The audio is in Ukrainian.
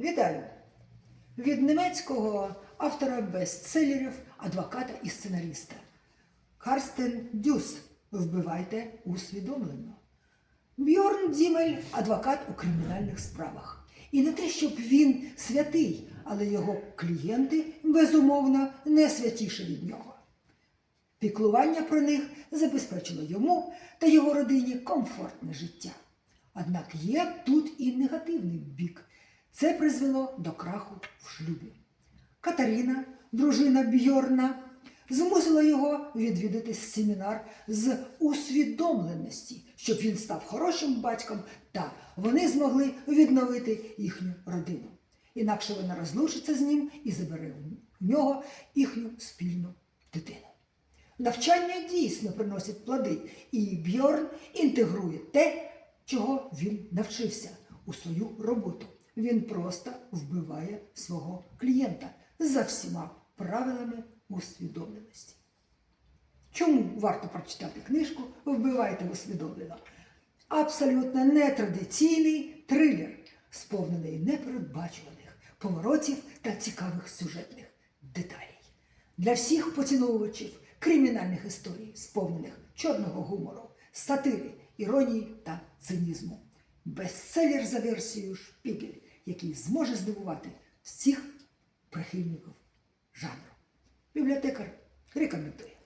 Вітаю! Від німецького автора бестселерів, адвоката і сценариста. Карстен Дюс. Вбивайте усвідомлено. Бьорн Дімель адвокат у кримінальних справах. І не те, щоб він святий, але його клієнти, безумовно, не святіші від нього. Піклування про них забезпечило йому та його родині комфортне життя. Однак є тут і негативний бік. Це призвело до краху в шлюбі. Катаріна, дружина Бьорна, змусила його відвідати семінар з усвідомленості, щоб він став хорошим батьком та вони змогли відновити їхню родину. Інакше вона розлучиться з ним і забере в нього їхню спільну дитину. Навчання дійсно приносить плоди, і Бьорн інтегрує те, чого він навчився у свою роботу. Він просто вбиває свого клієнта за всіма правилами усвідомленості. Чому варто прочитати книжку Вбивайте усвідомлено? Абсолютно нетрадиційний трилер, сповнений непередбачуваних поворотів та цікавих сюжетних деталей. Для всіх поціновувачів кримінальних історій, сповнених чорного гумору, сатири, іронії та цинізму. Бестселер за версією Шпігель, який зможе здивувати всіх прихильників жанру. Бібліотекар рекомендує.